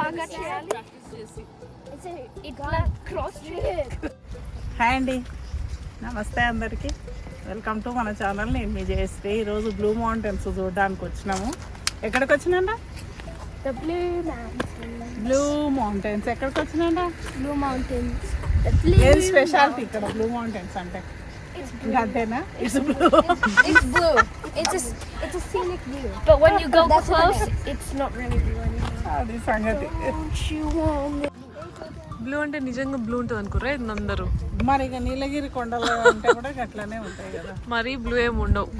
లాగా చేయాలి. ఇట్లా క్రాస్ చేయాలి హాయ్ అండి. నమస్తే అందరికీ. వెల్కమ్ టు మన ఛానల్ నేను మీ జయశ్రీ. ఈరోజు బ్లూ మౌంటైన్స్ చూడడానికి వచ్చినాము. ఎక్కడికి వచ్చినాండా. బ్లూ మౌంటైన్స్ ఎక్కడికి వచ్చినాండా blue. ఏం స్పెషాలిటీ ఇక్కడ? బ్లూ మౌంటైన్స్ అంటే? అంతేనా it's blue It's blue. It's a it's a scenic view. But when you go close, it's not really blue anymore. అది సంగతి Don't you want me? Blue అంటే నిజంగా బ్లూ ఉంటుంది అనుకోరా ఇది అందరూ మరి ఇక నీలగిరి కొండలు అంటే కూడా అట్లానే ఉంటాయి కదా. మరీ బ్లూ ఏమి ఉండవు.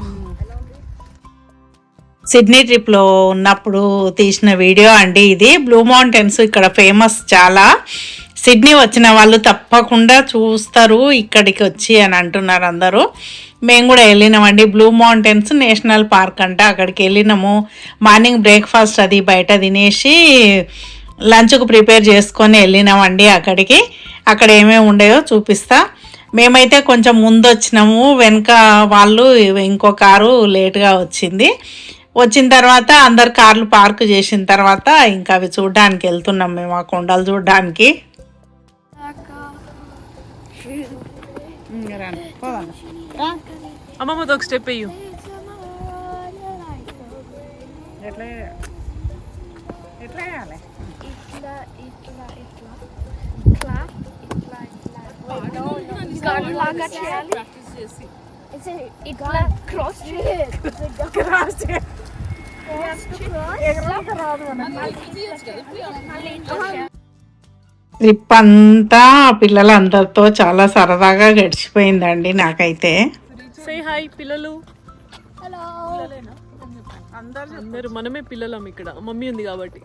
సిడ్నీ ట్రిప్లో ఉన్నప్పుడు తీసిన వీడియో అండి ఇది. బ్లూ మౌంటైన్స్ ఇక్కడ ఫేమస్ చాలా. సిడ్నీ వచ్చిన వాళ్ళు తప్పకుండా చూస్తారు ఇక్కడికి వచ్చి అని అంటున్నారు అందరూ. మేము కూడా వెళ్ళినామండి. బ్లూ మౌంటైన్స్ నేషనల్ పార్క్ అంట. అక్కడికి వెళ్ళినాము. మార్నింగ్ బ్రేక్ఫాస్ట్ అది బయట తినేసి లంచ్కు ప్రిపేర్ చేసుకొని వెళ్ళినామండి అక్కడికి. అక్కడ ఏమేమి ఉండేవో చూపిస్తా. మేమైతే కొంచెం ముందు వచ్చినాము. వెనక వాళ్ళు ఇంకో కారు లేట్గా వచ్చింది. వచ్చిన తర్వాత అందరు కార్లు పార్క్ చేసిన తర్వాత ఇంకా అవి చూడడానికి వెళ్తున్నాం మేము ఆ కొండలు చూడడానికి. అమ్మమ్మతో ఒక స్టెప్ వేయు ఎట్లా ఎట్లా వేయాలి Itla, itla, itla. Itla, itla, itla. Guard లాగా చేయాలి ఇట్లా క్రాస్ చేయాలి క్రాస్ ట్రిప్ అంతా పిల్లలందరితో చాలా సరదాగా గడిచిపోయిందండి నాకైతే. సే హాయ్ పిల్లలు. హలో అందరూ మనమే పిల్లలం ఇక్కడ. మమ్మీ ఉంది కాబట్టి.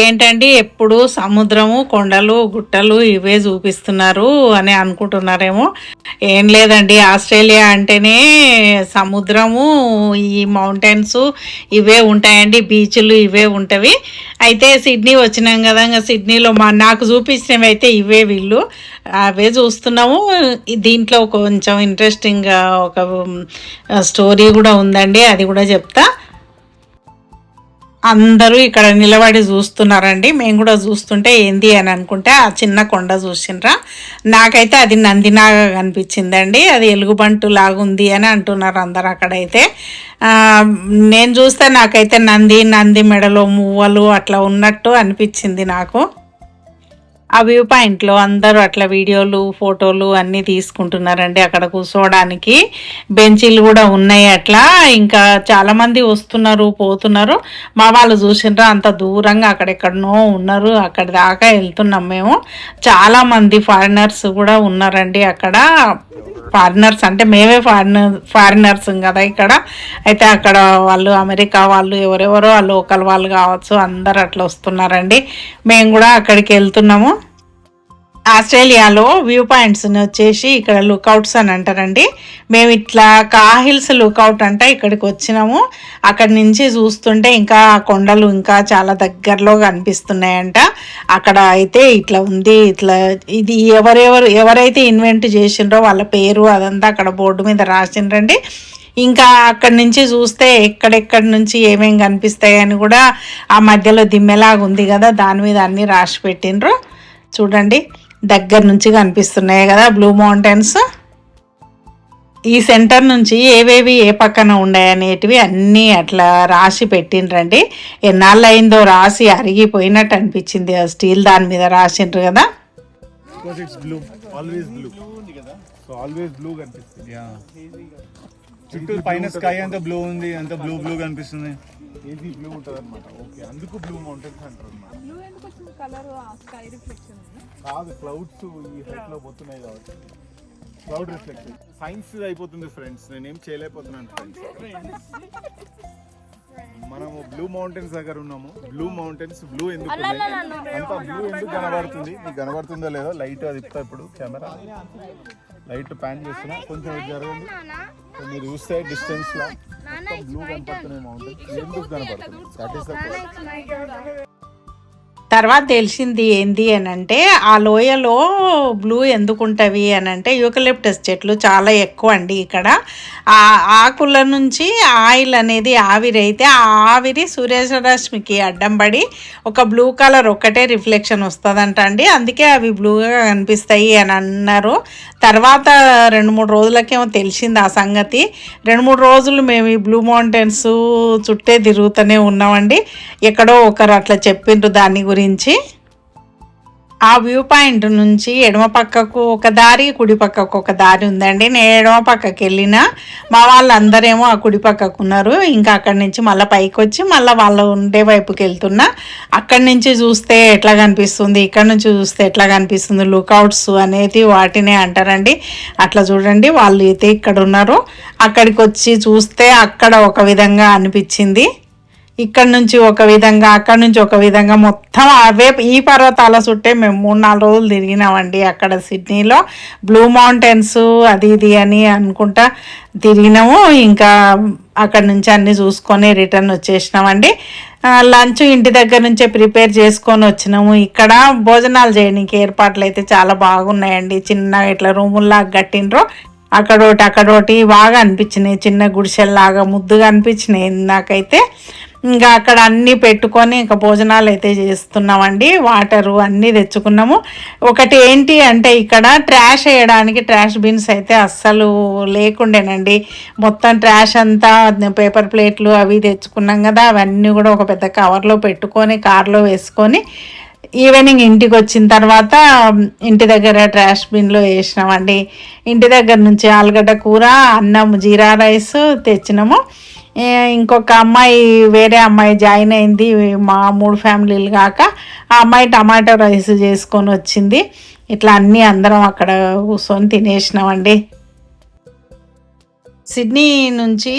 ఏంటండి ఎప్పుడు సముద్రము కొండలు గుట్టలు ఇవే చూపిస్తున్నారు అని అనుకుంటున్నారేమో. ఏం లేదండి ఆస్ట్రేలియా అంటేనే సముద్రము ఈ మౌంటైన్స్ ఇవే ఉంటాయండి బీచ్లు ఇవే ఉంటవి. అయితే సిడ్నీ వచ్చినాం కదా ఇంకా సిడ్నీలో మా నాకు చూపించినవి అయితే ఇవే వీళ్ళు. అవే చూస్తున్నాము. దీంట్లో కొంచెం ఇంట్రెస్టింగ్ ఒక స్టోరీ కూడా ఉందండి అది కూడా చెప్తా. అందరూ ఇక్కడ నిలబడి చూస్తున్నారండి. మేము కూడా చూస్తుంటే ఏంది అని అనుకుంటే ఆ చిన్న కొండ చూసినరా నాకైతే అది నందినాగా కనిపించిందండి. అది ఎలుగుబంటు లాగుంది అని అంటున్నారు అందరు అక్కడైతే. నేను చూస్తే నాకైతే నంది నంది మెడలో మువ్వలు అట్లా ఉన్నట్టు అనిపించింది నాకు. ఆ వ్యూ పాయింట్లో అందరూ అట్లా వీడియోలు ఫోటోలు అన్నీ తీసుకుంటున్నారండి అక్కడ కూర్చోవడానికి. బెంచీలు కూడా ఉన్నాయి అట్లా. ఇంకా చాలామంది వస్తున్నారు పోతున్నారు. మా వాళ్ళు చూసిండ్రా అంత దూరంగా అక్కడెక్కడనో ఉన్నారు. అక్కడ దాకా వెళ్తున్నాం మేము. చాలామంది ఫారినర్స్ కూడా ఉన్నారండి అక్కడ. ఫారినర్స్ అంటే మేమే ఫారినర్ ఫారినర్స్ కదా ఇక్కడ. అయితే అక్కడ వాళ్ళు అమెరికా వాళ్ళు ఎవరెవరో ఆ లోకల్ వాళ్ళు కావచ్చు అందరు అట్లా వస్తున్నారండి. మేము కూడా అక్కడికి వెళ్తున్నాము. ఆస్ట్రేలియాలో వ్యూ పాయింట్స్ని వచ్చేసి ఇక్కడ లుకౌట్స్ అని అంటారండి. మేము ఇట్లా కాహిల్స్ లుకౌట్ అంట ఇక్కడికి వచ్చినాము. అక్కడి నుంచి చూస్తుంటే ఇంకా కొండలు ఇంకా చాలా దగ్గరలో కనిపిస్తున్నాయంట. అక్కడ అయితే ఇట్లా ఉంది ఇట్లా ఇది ఎవరెవరు ఎవరైతే ఇన్వెంట్ చేసిండ్రో వాళ్ళ పేరు అదంతా అక్కడ బోర్డు మీద రాసిండ్రండి. ఇంకా అక్కడి నుంచి చూస్తే ఎక్కడెక్కడి నుంచి ఏమేం కనిపిస్తాయి అని కూడా ఆ మధ్యలో దిమ్మెలాగా ఉంది కదా దాని మీద అన్నీ రాసి పెట్టిండ్రు. చూడండి. దగ్గర నుంచి కనిపిస్తున్నాయి కదా బ్లూ మౌంటైన్స్ ఈ సెంటర్ నుంచి ఏవేవి ఏ పక్కన ఉన్నాయి అనేటివి అన్నీ అట్లా రాసి పెట్టిండ్రండి. ఎన్నాళ్ళు అయిందో రాసి అరిగిపోయినట్టు అనిపించింది ఆ స్టీల్ దాని మీద రాసిండ్రు కదా. చుట్టూ పైన స్కై అంతా బ్లూ ఉంది అంత బ్లూ బ్లూ కనిపిస్తుంది. ఏది బ్లూ ఉంటుంది అనమాట ఓకే అందుకు బ్లూ మౌంటైన్స్ అంటారు అనమాట కాదు క్లౌడ్స్ ఈ హైట్లో పోతున్నాయి కాబట్టి. క్లౌడ్ రిఫ్లెక్షన్ సైన్స్ అయిపోతుంది ఫ్రెండ్స్ నేనేం చేయలేకపోతున్నాను ఫ్రెండ్స్ మనము బ్లూ మౌంటైన్స్ దగ్గర ఉన్నాము. బ్లూ మౌంటైన్స్ బ్లూ ఎందుకు? అంతా బ్లూ ఎందుకు కనబడుతుంది? మీకు కనబడుతుందో లేదో లైట్ అది ఇస్తా ఇప్పుడు కెమెరా లైట్ ప్యాన్ చేస్తున్నా. కొంచెం జరగండి. మీరు చూస్తే డిస్టెన్స్లో. బ్లూ కనపడుతున్నాయి మౌంటైన్స్ ఎందుకు కనబడుతుంది దట్ ఈస్ ద తర్వాత తెలిసింది ఏంది అని అంటే ఆ లోయలో బ్లూ ఎందుకు ఉంటవి అని అంటే యూకలిప్టస్ చెట్లు చాలా ఎక్కువ అండి ఇక్కడ. ఆ ఆకుల నుంచి ఆయిల్ అనేది ఆవిరి అయితే ఆ ఆవిరి సూర్యరశ్మికి అడ్డం పడి ఒక బ్లూ కలర్ ఒక్కటే రిఫ్లెక్షన్ వస్తుందంట అండి. అందుకే అవి బ్లూగా కనిపిస్తాయి అని అన్నారు. తర్వాత రెండు మూడు రోజులకేమో తెలిసింది ఆ సంగతి. రెండు మూడు రోజులు మేము ఈ బ్లూ మౌంటైన్స్ చుట్టే తిరుగుతూనే ఉన్నామండి. ఎక్కడో ఒకరు అట్లా చెప్పిండ్రు దాని గురించి. ఆ వ్యూ పాయింట్ నుంచి ఎడమ పక్కకు ఒక దారి కుడి పక్కకు ఒక దారి ఉందండి. నేను ఎడమ పక్కకి వెళ్ళిన మా వాళ్ళందరేమో ఆ కుడి పక్కకు ఉన్నారు. ఇంకా అక్కడి నుంచి మళ్ళీ పైకి వచ్చి మళ్ళీ వాళ్ళు ఉండే వైపుకి వెళ్తున్నా. అక్కడి నుంచి చూస్తే ఎట్లా కనిపిస్తుంది ఇక్కడ నుంచి చూస్తే ఎట్లా కనిపిస్తుంది లుకౌట్స్ అనేది వాటినే అంటారండి. అట్లా చూడండి వాళ్ళు అయితే ఇక్కడ ఉన్నారు. అక్కడికి వచ్చి చూస్తే అక్కడ ఒక విధంగా అనిపించింది. ఇక్కడ నుంచి ఒక విధంగా అక్కడ నుంచి ఒక విధంగా మొత్తం అవే ఈ పర్వతాల చుట్టే మేము మూడు నాలుగు రోజులు తిరిగినామండి అక్కడ సిడ్నీలో. బ్లూ మౌంటైన్స్ అది ఇది అని అనుకుంటా తిరిగినాము. ఇంకా అక్కడ నుంచి అన్నీ చూసుకొని రిటర్న్ వచ్చేసినామండి. లంచ్ ఇంటి దగ్గర నుంచే ప్రిపేర్ చేసుకొని వచ్చినాము. ఇక్కడ భోజనాలు చేయడానికి ఏర్పాట్లు అయితే చాలా బాగున్నాయండి. చిన్న ఇట్లా రూముల్లాగా కట్టినరు అక్కడోటి అక్కడోటి బాగా అనిపించినాయి. చిన్న గుడిసెల్లాగా ముద్దుగా అనిపించినాయి నాకైతే. ఇంకా అక్కడ అన్నీ పెట్టుకొని ఇంకా భోజనాలు అయితే చేస్తున్నామండి. వాటరు అన్నీ తెచ్చుకున్నాము. ఒకటి ఏంటి అంటే ఇక్కడ ట్రాష్ వేయడానికి ట్రాష్ బిన్స్ అయితే అస్సలు లేకుండేనండి. మొత్తం ట్రాష్ అంతా పేపర్ ప్లేట్లు అవి తెచ్చుకున్నాం కదా అవన్నీ కూడా ఒక పెద్ద కవర్లో పెట్టుకొని కార్లో వేసుకొని ఈవినింగ్ ఇంటికి వచ్చిన తర్వాత ఇంటి దగ్గర ట్రాష్ బిన్లో వేసినామండి. ఇంటి దగ్గర నుంచి ఆలుగడ్డ కూర అన్నం జీరా రైస్ తెచ్చినాము. ఇంకొక అమ్మాయి వేరే అమ్మాయి జాయిన్ అయింది మా మూడు ఫ్యామిలీలు కాక ఆ అమ్మాయి టమాటో రైస్ చేసుకొని వచ్చింది. ఇట్లా అన్నీ అందరం అక్కడ కూర్చొని తినేసినామండి. సిడ్నీ నుంచి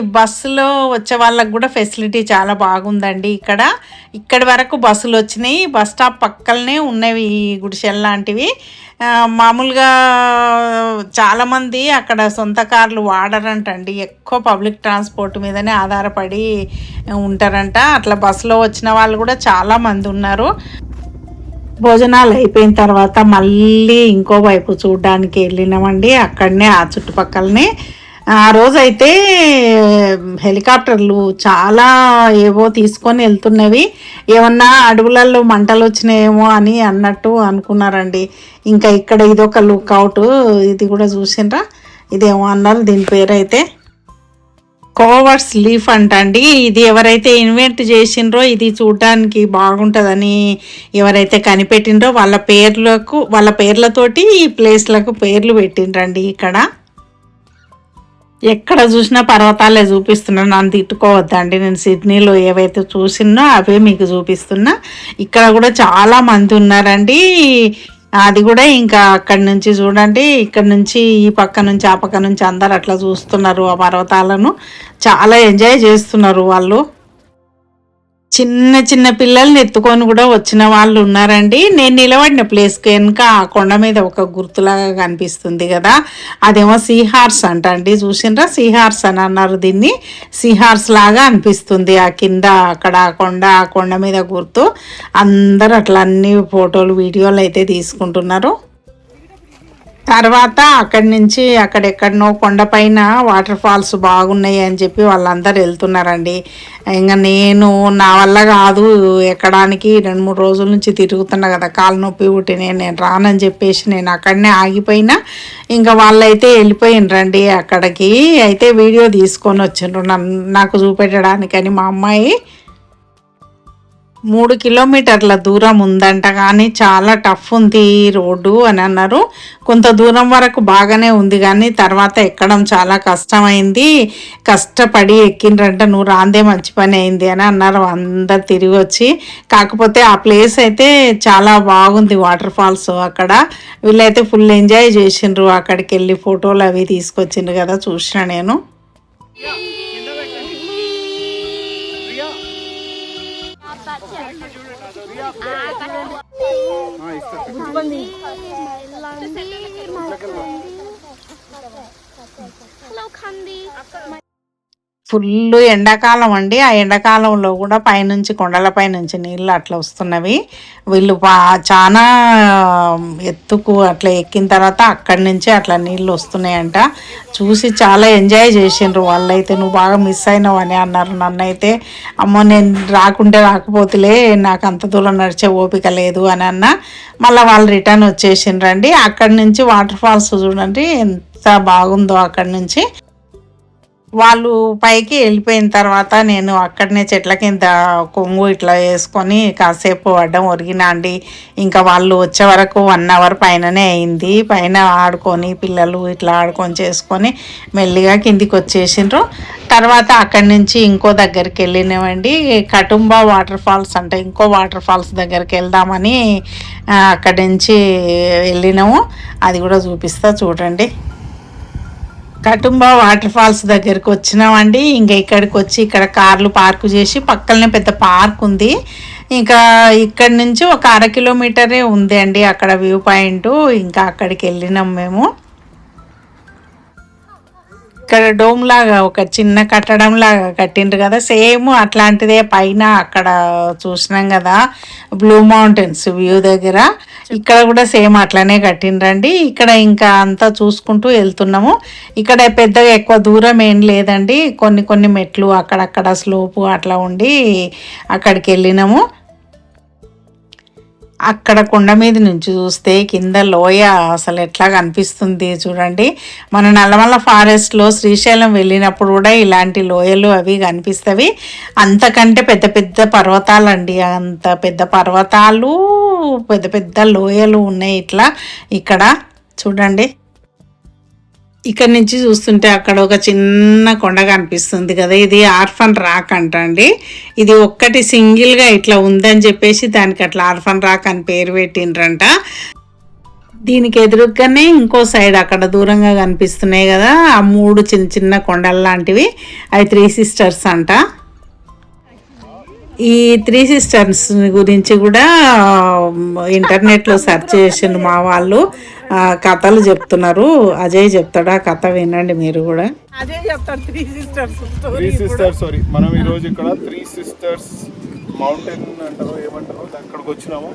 బస్సులో వచ్చే వాళ్ళకి కూడా ఫెసిలిటీ చాలా బాగుందండి ఇక్కడ. ఇక్కడి వరకు బస్సులు వచ్చినాయి బస్ స్టాప్ పక్కలనే ఉన్నవి ఈ గుడిసెల్ లాంటివి. మామూలుగా చాలామంది అక్కడ సొంత కార్లు వాడరంటండి. ఎక్కువ పబ్లిక్ ట్రాన్స్పోర్ట్ మీదనే ఆధారపడి ఉంటారంట. అట్లా బస్సులో వచ్చిన వాళ్ళు కూడా చాలామంది ఉన్నారు. భోజనాలు అయిపోయిన తర్వాత మళ్ళీ ఇంకో వైపు చూడడానికి వెళ్ళినామండి. అక్కడనే ఆ చుట్టుపక్కలనే. ఆ రోజైతే హెలికాప్టర్లు చాలా ఏవో తీసుకొని వెళ్తున్నవి. ఏమన్నా అడవులలో మంటలు వచ్చినాయేమో అని అన్నట్టు అనుకున్నారండి. ఇంకా ఇక్కడ ఇదొక లుక్అవుట్. ఇది కూడా చూసిండ్రా? ఇదేమో అన్నారు దీని పేరు అయితే కోవర్స్ లీఫ్ అంటండి. ఇది ఎవరైతే ఇన్వెంట్ చేసిండ్రో ఇది చూడడానికి బాగుంటుందని ఎవరైతే కనిపెట్టిండ్రో వాళ్ళ పేర్లకు వాళ్ళ పేర్లతోటి ఈ ప్లేస్లకు పేర్లు పెట్టిండ్రండి ఇక్కడ. ఎక్కడ చూసినా పర్వతాలే చూపిస్తున్నాను నన్ను తిట్టుకోవద్దండి. నేను సిడ్నీలో ఏవైతే చూసినో అవే మీకు చూపిస్తున్నా. ఇక్కడ కూడా చాలా మంది ఉన్నారండి. అది కూడా ఇంకా అక్కడి నుంచి చూడండి. ఇక్కడ నుంచి ఈ పక్క నుంచి ఆ పక్క నుంచి అందరు అట్లా చూస్తున్నారు ఆ పర్వతాలను. చాలా ఎంజాయ్ చేస్తున్నారు వాళ్ళు. చిన్న చిన్న పిల్లల్ని ఎత్తుకొని కూడా వచ్చిన వాళ్ళు ఉన్నారండి. నేను నిలబడిన ప్లేస్కి వెనుక ఆ కొండ మీద ఒక గుర్తులాగా కనిపిస్తుంది కదా. అదేమో సీహార్స్ అంట అండి చూసినరా? సీహార్స్ అని అన్నారు దీన్ని. సీహార్స్ లాగా అనిపిస్తుంది ఆ కింద అక్కడ ఆ కొండ ఆ కొండ మీద గుర్తు. అందరు అట్లా అన్ని ఫోటోలు వీడియోలు అయితే తీసుకుంటున్నారు. తర్వాత అక్కడి నుంచి అక్కడెక్కడనో కొండపైన వాటర్ ఫాల్స్ బాగున్నాయి అని చెప్పి వాళ్ళందరూ వెళ్తున్నారండి. ఇంకా నేను నా వల్ల కాదు ఎక్కడానికి రెండు మూడు రోజుల నుంచి తిరుగుతున్నా కదా కాలు నొప్పి పుట్టినాయి నేను రానని చెప్పేసి నేను అక్కడనే ఆగిపోయినా. ఇంకా వాళ్ళైతే వెళ్ళిపోయినరండి అక్కడికి. అయితే వీడియో తీసుకొని వచ్చిండ్రు నన్ను నాకు చూపెట్టడానికని మా అమ్మాయి. మూడు కిలోమీటర్ల దూరం ఉందంట కానీ చాలా టఫ్ ఉంది రోడ్డు అని అన్నారు. కొంత దూరం వరకు బాగానే ఉంది కానీ తర్వాత ఎక్కడం చాలా కష్టమైంది. కష్టపడి ఎక్కిండ్రంట నువ్వు రాందే మంచి పని అయింది అని అన్నారు. అందరు తిరిగి వచ్చి కాకపోతే ఆ ప్లేస్ అయితే చాలా బాగుంది వాటర్ ఫాల్స్ అక్కడ. వీళ్ళైతే ఫుల్ ఎంజాయ్ చేసిండ్రు అక్కడికి వెళ్ళి ఫోటోలు అవి తీసుకొచ్చిండ్రు కదా చూసిన నేను. Hello, Candy. ఫుల్ ఎండాకాలం అండి. ఆ ఎండాకాలంలో కూడా పైనుంచి కొండలపై నుంచి నీళ్ళు అట్లా వస్తున్నవి. వీళ్ళు చాలా ఎత్తుకు అట్లా ఎక్కిన తర్వాత అక్కడి నుంచి అట్లా నీళ్ళు వస్తున్నాయంట. చూసి చాలా ఎంజాయ్ చేసిండ్రు వాళ్ళైతే. నువ్వు బాగా మిస్ అయినావు అని అన్నారు. నన్ను అయితే అమ్మో నేను రాకుంటే రాకపోతేలే నాకు అంత దూరం నడిచే ఓపిక లేదు అని అన్న. మళ్ళీ వాళ్ళు రిటర్న్ వచ్చేసిండ్రండి. అక్కడి నుంచి వాటర్ ఫాల్స్ చూడండి ఎంత బాగుందో అక్కడి నుంచి. వాళ్ళు పైకి వెళ్ళిపోయిన తర్వాత నేను అక్కడనే చెట్ల కింద కొంగు ఇట్లా వేసుకొని కాసేపు పడ్డం ఒరిగినా అండి. ఇంకా వాళ్ళు వచ్చే వరకు వన్ అవర్ పైననే అయింది. పైన ఆడుకొని పిల్లలు ఇట్లా ఆడుకొని చేసుకొని మెల్లిగా కిందికి వచ్చేసిండ్రు. తర్వాత అక్కడి నుంచి ఇంకో దగ్గరికి వెళ్ళినామండి. కటుంబ వాటర్ ఫాల్స్ అంటే ఇంకో వాటర్ ఫాల్స్ దగ్గరికి వెళ్దామని అక్కడి నుంచి వెళ్ళినాము. అది కూడా చూపిస్తా చూడండి. కటుంబ వాటర్ ఫాల్స్ దగ్గరికి వచ్చినామండి. ఇంకా ఇక్కడికి వచ్చి ఇక్కడ కార్లు పార్కు చేసి పక్కనే పెద్ద పార్క్ ఉంది. ఇంకా ఇక్కడ నుంచి ఒక అర కిలోమీటరే ఉంది అండి అక్కడ వ్యూ పాయింట్. ఇంకా అక్కడికి వెళ్ళినాం మేము. ఇక్కడ డోమ్ లాగా ఒక చిన్న కట్టడం లాగా కట్టిండ్రు కదా. సేమ్ అట్లాంటిదే పైన అక్కడ చూసినాం కదా బ్లూ మౌంటైన్స్ వ్యూ దగ్గర. ఇక్కడ కూడా సేమ్ అట్లానే కట్టిండ్రండి. ఇక్కడ ఇంకా అంతా చూసుకుంటూ వెళ్తున్నాము. ఇక్కడ పెద్దగా ఎక్కువ దూరం ఏం లేదండి. కొన్ని కొన్ని మెట్లు అక్కడక్కడ స్లోపు అట్లా ఉండి అక్కడికి వెళ్ళినాము. అక్కడ కొండ మీద నుంచి చూస్తే కింద లోయ అసలు ఎట్లా కనిపిస్తుంది చూడండి. మన నల్లమల్ల ఫారెస్ట్లో శ్రీశైలం వెళ్ళినప్పుడు కూడా ఇలాంటి లోయలు అవి కనిపిస్తవి. అంతకంటే పెద్ద పెద్ద పర్వతాలండి. అంత పెద్ద పర్వతాలు పెద్ద పెద్ద లోయలు ఉన్నాయి ఇట్లా. ఇక్కడ చూడండి. ఇక్కడ నుంచి చూస్తుంటే అక్కడ ఒక చిన్న కొండ కనిపిస్తుంది కదా ఇది ఆర్ఫన్ రాక్ అంట అండి ఇది ఒక్కటి సింగిల్గా ఇట్లా ఉందని చెప్పేసి దానికి అట్లా ఆర్ఫన్ రాక్ అని పేరు పెట్టిండ్రంట. దీనికి ఎదురుగానే ఇంకో సైడ్ అక్కడ దూరంగా కనిపిస్తున్నాయి కదా ఆ మూడు చిన్న చిన్న కొండలు లాంటివి అవి త్రీ సిస్టర్స్ అంట. ఈ త్రీ సిస్టర్స్ గురించి కూడా ఇంటర్నెట్లో సెర్చ్ చేసిండు మా వాళ్ళు ఆ, కథలు చెప్తున్నారు. అజయ్ చెప్తాడు? ఆ కథ వినండి మీరు కూడా. త్రీ సిస్టర్స్ సారీ మనం ఈ రోజు ఇక్కడ త్రీ సిస్టర్స్ మౌంటైన్ అంటారు ఏమంటారు అక్కడికి వచ్చినాము.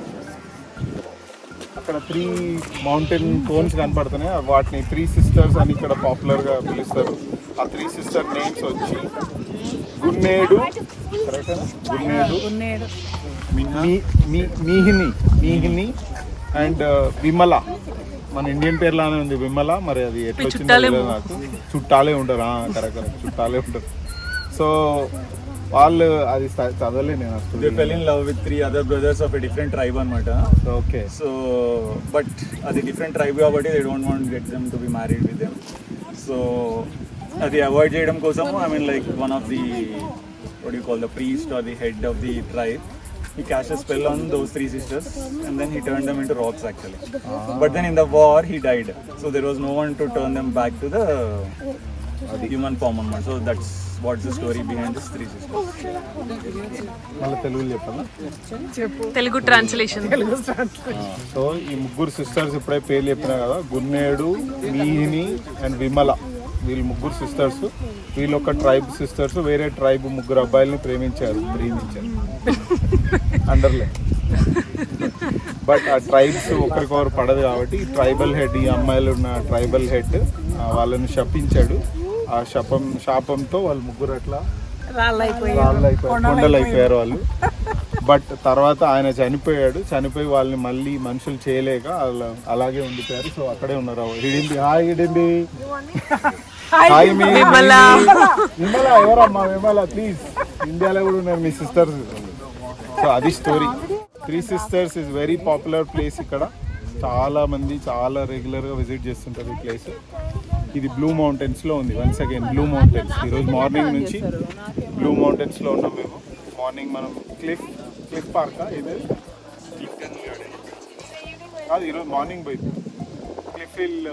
అక్కడ త్రీ మౌంటైన్ కోన్స్ కనపడుతున్నాయి. వాటిని త్రీ సిస్టర్స్ అని ఇక్కడ పాపులర్గా పిలుస్తారు. ఆ త్రీ సిస్టర్ నేమ్స్ వచ్చి Gunnedoo. గున్నేడు. Me- me- me- మీహిని మీహిని and Vimala. మన ఇండియన్ పేర్లానే ఉంది విమల మరి అది ఎట్లా వచ్చిందో నాకు. చుట్టాలే ఉంటారు కరెక్ట్ చుట్టాలే ఉంటారు. సో వాళ్ళు అది చదవలే నేను They fell in love with three other brothers of a different tribe అనమాట ఓకే. సో బట్ అది డిఫరెంట్ ట్రైబ్ కాబట్టి they don't want get them to be married with them so అది అవాయిడ్ చేయడం కోసం I mean like one of the what you call the priest or the head of the tribe he casts spell on those three sisters and then he turn them in to rocks actually but then in the war he died so there was no one to turn them back to the human form అనమాట so that's ఈ ముగ్గురు sisters ఇప్పుడే పేర్లు చెప్పినా కదా గున్నేడు మీని and Vimala. వీళ్ళు ముగ్గురు sisters వీళ్ళు ఒక ట్రైబ్ సిస్టర్స్ వేరే ట్రైబ్ ముగ్గురు అబ్బాయిల్ని ప్రేమించారు ప్రేమించారు. అండర్లే బట్ ఆ ట్రైబ్స్ ఒకరికొకరు పడదు కాబట్టి ట్రైబల్ హెడ్ ఈ అమ్మాయిలు ఉన్న ట్రైబల్ హెడ్ వాళ్ళని శపించాడు. ఆ శపం శాపంతో వాళ్ళు ముగ్గురు అట్లా రాళ్ళు అయిపోయారు కొండలు అయిపోయారు వాళ్ళు. బట్ తర్వాత ఆయన చనిపోయాడు. చనిపోయి వాళ్ళని మళ్ళీ మనుషులు చేయలేక అలా అలాగే ఉండిపోయారు. సో అక్కడే ఉన్నారు హిడింది హాయ్ హిడింది హాయ్ మీ విమల. విమల ఎవరమ్మా విమల? ప్లీజ్ ఇండియాలో కూడా ఉన్నారు మీ సిస్టర్స్ సో అది story three sisters is very popular place ఇక్కడ. చాలా మంది చాలా రెగ్యులర్గా విజిట్ చేస్తుంటారు ఈ ప్లేస్ ఇది బ్లూ మౌంటైన్స్లో ఉంది. వన్స్ అగైన్ బ్లూ మౌంటైన్స్ ఈరోజు మార్నింగ్ నుంచి బ్లూ మౌంటైన్స్లో ఉన్నాం మేము. మార్నింగ్ మనం క్లిఫ్ క్లిఫ్ పార్కా ఇది కాదు ఈరోజు మార్నింగ్ పోయింది క్లిఫ్ హిల్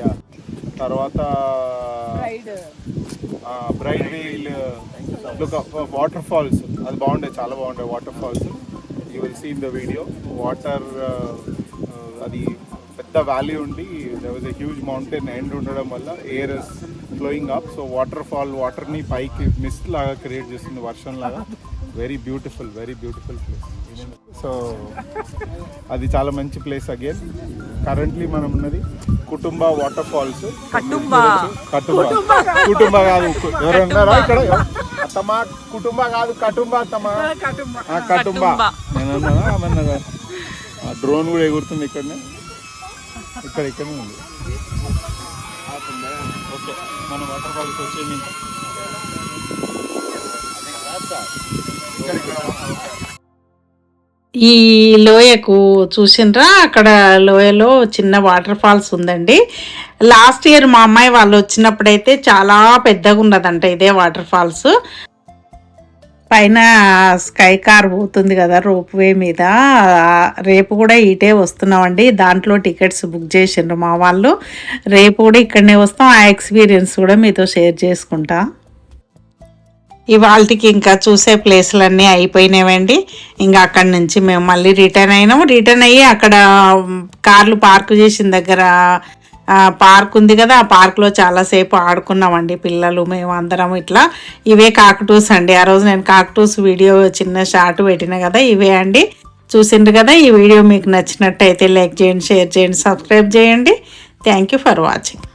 యా తర్వాత bridal veil look water falls అది బాగుండే చాలా బాగుండే waterfalls you will see in the video water అది పెద్ద వ్యాలీ ఉండి there was a huge mountain end ఉండడం వల్ల air flowing up so waterfall వాటర్ని పైకి మిస్ట్ లాగా క్రియేట్ చేస్తుంది వర్షం లాగా. Very beautiful very beautiful place so అది చాలా మంచి ప్లేస్ అగైన్ కరెంట్లీ మనం ఉన్నది కుటుంబ వాటర్ ఫాల్స్ కటుంబ. కటుంబ కాదు. ఎవరు ఉన్నారా ఇక్కడ? అత్తమ్మ కుటుంబ కాదు కటుంబ అత్తమ్మ. ఆ, కటుంబ. నేను అన్నదా డ్రోన్ కూడా ఎగురుతుంది ఇక్కడనే. ఇక్కడ ఇక్కడనే ఉంది. ఓకే మన వాటర్ ఫాల్స్ వచ్చేది ఈ లోయకు చూసినరా అక్కడ లోయలో చిన్న వాటర్ ఫాల్స్ ఉందండి. లాస్ట్ ఇయర్ మా అమ్మాయి వాళ్ళు వచ్చినప్పుడైతే చాలా పెద్దగా ఉన్నదంట ఇదే వాటర్ ఫాల్స్. పైన స్కై కార్ పోతుంది కదా రోప్ వే మీద. రేపు కూడా ఇటే వస్తున్నామండి. దాంట్లో టికెట్స్ బుక్ చేసిండ్రు మా వాళ్ళు. రేపు కూడా ఇక్కడనే వస్తాం. ఆ ఎక్స్పీరియన్స్ కూడా మీతో షేర్ చేసుకుంటా. ఇవాళకి ఇంకా చూసే ప్లేసులన్నీ అయిపోయినాయండి. ఇంకా అక్కడి నుంచి మేము మళ్ళీ రిటర్న్ అయినాము. రిటర్న్ అయ్యి అక్కడ కార్లు పార్క్ చేసిన దగ్గర పార్క్ ఉంది కదా ఆ పార్క్లో చాలాసేపు ఆడుకున్నామండి పిల్లలు మేము అందరం ఇట్లా. ఇవే కాకటూస్ అండి. ఆ రోజు నేను కాకటూస్ వీడియో చిన్న షార్ట్ పెట్టిన కదా ఇవే అండి. చూసిండ్రు కదా ఈ వీడియో మీకు నచ్చినట్టయితే లైక్ చేయండి షేర్ చేయండి సబ్స్క్రైబ్ చేయండి. Thank you for watching